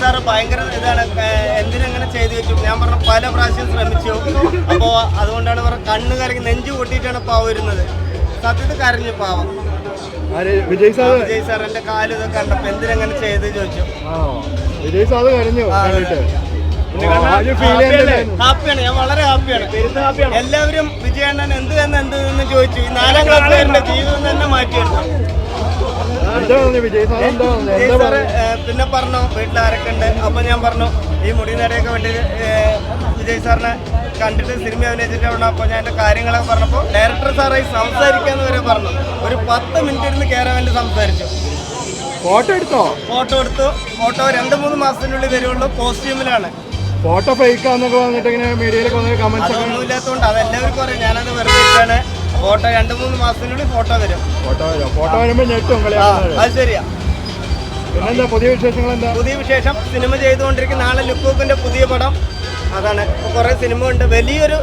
Sir ഭയങ്കര ഇതാണ്. എന്തിനങ്ങനെ ചെയ്തു വെച്ചു ഞാൻ പറഞ്ഞു പല പ്രാവശ്യം ശ്രമിച്ചു. അപ്പോൾ അതുകൊണ്ടാണ് പറഞ്ഞ കണ്ണ് കരങ്ങി നെഞ്ചു പൊട്ടിയിട്ടാണ് പാവ വരുന്നത് സത്യത്തിൽ കരഞ്ഞു പാവം. വിജയ് സാർ വിജയ് സാർ എന്റെ കാൽ ഇതൊക്കെ കണ്ടപ്പോ എന്തിനങ്ങനെ ചെയ്ത് ചോദിച്ചു. വിജയ് സാർ കരഞ്ഞു? ഹാപ്പിയാണ് ഞാൻ വളരെ ഹാപ്പിയാണ് എല്ലാവരും വിജയണ്ണൻ എന്ത് എന്ന് എന്ത് ചോദിച്ചു. ഈ നാലാം ക്ലാസ് ജീവിതം തന്നെ മാറ്റിയെടുത്തു. പിന്നെ പറഞ്ഞു വീട്ടിൽ ആരൊക്കെ ഉണ്ട് അപ്പൊ ഞാൻ പറഞ്ഞു ഈ മുടി നേടിയൊക്കെ വേണ്ടി വിജയ് സാറിനെ കണ്ടിട്ട് സിനിമ അഭിനയിച്ചിട്ടുണ്ട് അപ്പോൾ ഞാൻ എന്റെ കാര്യങ്ങളൊക്കെ പറഞ്ഞപ്പോൾ ഡയറക്ടർ സാറായി സംസാരിക്കാന്ന് വരെ പറഞ്ഞു. ഒരു പത്ത് മിനിറ്റ് ഇരുന്ന് കയറാൻ വേണ്ടി സംസാരിച്ചു. ഫോട്ടോ എടുത്തോ? ഫോട്ടോ എടുത്തു. ഫോട്ടോ രണ്ട് മൂന്ന് മാസത്തിനുള്ളിൽ വരുള്ളൂ കോസ്റ്റ്യൂമിലാണ്. ഫോട്ടോ ഫേക്ക് ആണെന്നൊക്കെ വന്നിട്ട് ഇങ്ങനെ മീഡിയയിലൊക്കെ വന്ന കമന്റ്സ് ഒന്നും ഇല്ലാത്തതുകൊണ്ട് അതെല്ലാവർക്കും അറിയാം. ഞാനത് വെറുതെ ഫോട്ടോ രണ്ട് മൂന്ന് മാസത്തിനുള്ളിൽ ഫോട്ടോ വരും. ഫോട്ടോ വരും. ഫോട്ടോ വരുമ്പോ ഞെട്ടും കളി അത് ശരിയാ. പിന്നെന്താ പുതിയ വിശേഷങ്ങൾ എന്താ പുതിയ വിശേഷം സിനിമ ചെയ്തുകൊണ്ടിരിക്കുന്ന നാളെ ലുക്കൂക്കിന്റെ പുതിയ പടം. അതാണ്. കുറെ സിനിമ ഉണ്ട്. വലിയൊരു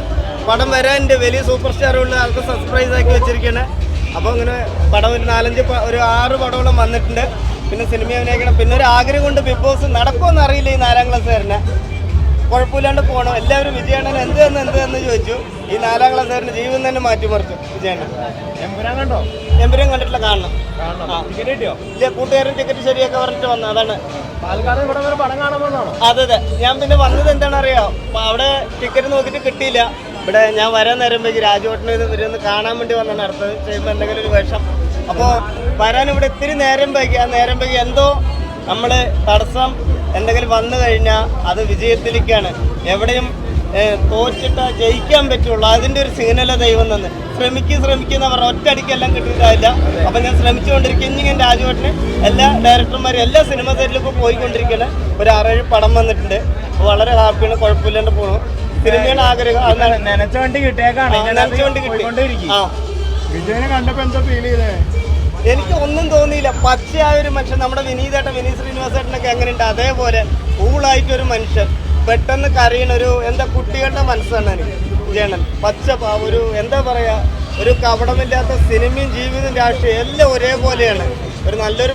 പടം വരാനുണ്ട്. വലിയ സൂപ്പർ സ്റ്റാറുള്ള ആൾക്ക് സർപ്രൈസ് ആക്കി വെച്ചിരിക്കുകയാണ് അപ്പോൾ ഇങ്ങനെ പടം ഒരു നാലഞ്ച് ഒരു ആറ് പടമോളം വന്നിട്ടുണ്ട്. പിന്നെ സിനിമ അഭിനയിക്കണം. പിന്നെ ഒരു ആഗ്രഹം കൊണ്ട് ബിഗ് ബോസ് നടക്കുമെന്ന് അറിയില്ല ഈ നാലാം ക്ലാസ്സുകാരനെ കുഴപ്പമില്ലാണ്ട് പോകണം. എല്ലാവരും വിജയണ്ണൻ എന്ത് എന്ന് എന്ത് എന്ന് ചോദിച്ചു. ഈ നാലാം ക്ലാസ് ക്ലാസ്സുകാരന്റെ ജീവിതം തന്നെ മാറ്റിമറിച്ചു വിജയണ്ണൻ. എമ്പുരാൻ കണ്ടോ? എമ്പുരാൻ കണ്ടിട്ടില്ല കാണണം. ഇല്ല കൂട്ടുകാരൻ ടിക്കറ്റ് ശരിയൊക്കെ പറഞ്ഞിട്ട് വന്നു. അതാണ്. അതെ അതെ. ഞാൻ പിന്നെ വന്നത് എന്താണ് അറിയോ അപ്പൊ അവിടെ ടിക്കറ്റ് നോക്കിയിട്ട് കിട്ടിയില്ല. ഇവിടെ ഞാൻ വരാൻ നേരമ്പേക്ക് രാജുവേട്ടന് ഇവരൊന്ന് കാണാൻ വേണ്ടി വന്നാണ് അടുത്തത് ചെയ്യുമ്പോൾ എന്തെങ്കിലും ഒരു വേഷം. അപ്പോൾ വരാൻ ഇവിടെ ഇത്തിരി നേരം വൈകി. ആ നേരം വൈകി എന്തോ നമ്മൾ തടസ്സം എന്തെങ്കിലും വന്നു കഴിഞ്ഞാൽ അത് വിജയത്തിലേക്കാണ് എവിടെയും തോറ്റിട്ട് ജയിക്കാൻ പറ്റുള്ളൂ. അതിന്റെ ഒരു സിഗ്നല ദൈവം തന്നെ. ശ്രമിക്കും ശ്രമിക്കുന്ന പറഞ്ഞ ഒറ്റയടിക്കെല്ലാം കിട്ടിയിട്ടില്ല. അപ്പം ഞാൻ ശ്രമിച്ചുകൊണ്ടിരിക്കും. ഇനി ഞാൻ രാജുവേട്ടന് എല്ലാ ഡയറക്ടർമാരും എല്ലാ സിനിമ സെറ്റിലൊക്കെ ഇപ്പോൾ പോയിക്കൊണ്ടിരിക്കുകയാണ്. ഒരു ആറേഴ് പടം വന്നിട്ടുണ്ട്. അപ്പോൾ വളരെ ഹാപ്പിയാണ്. കുഴപ്പമില്ലാണ്ട് പോണു. സിനിമയുടെ ആഗ്രഹം നനച്ചുകൊണ്ട് കിട്ടിയേക്കാണ്. നനച്ചുകൊണ്ട് കിട്ടിക്കൊണ്ടിരിക്കും വിജയനെ കണ്ടപ്പോ എന്താ ഫീൽ ചെയ്തേ? എനിക്ക് ഒന്നും തോന്നിയില്ല. പച്ചയായ ഒരു മനുഷ്യൻ. നമ്മുടെ വിനീതേട്ടൻ വിനീത് ശ്രീനിവാസേട്ടനൊക്കെ എങ്ങനെയുണ്ട്? അതേപോലെ കൂളായിട്ടൊരു മനുഷ്യൻ. പെട്ടെന്ന് കരയണ ഒരു എന്താ കുട്ടികളുടെ മനസ്സാണ് എനിക്ക്. ജയണൻ പച്ച ഒരു എന്താ പറയുക ഒരു കപടമില്ലാത്ത സിനിമയും ജീവിതവും രാഷ്ട്രീയം എല്ലാം ഒരേപോലെയാണ്. ഒരു നല്ലൊരു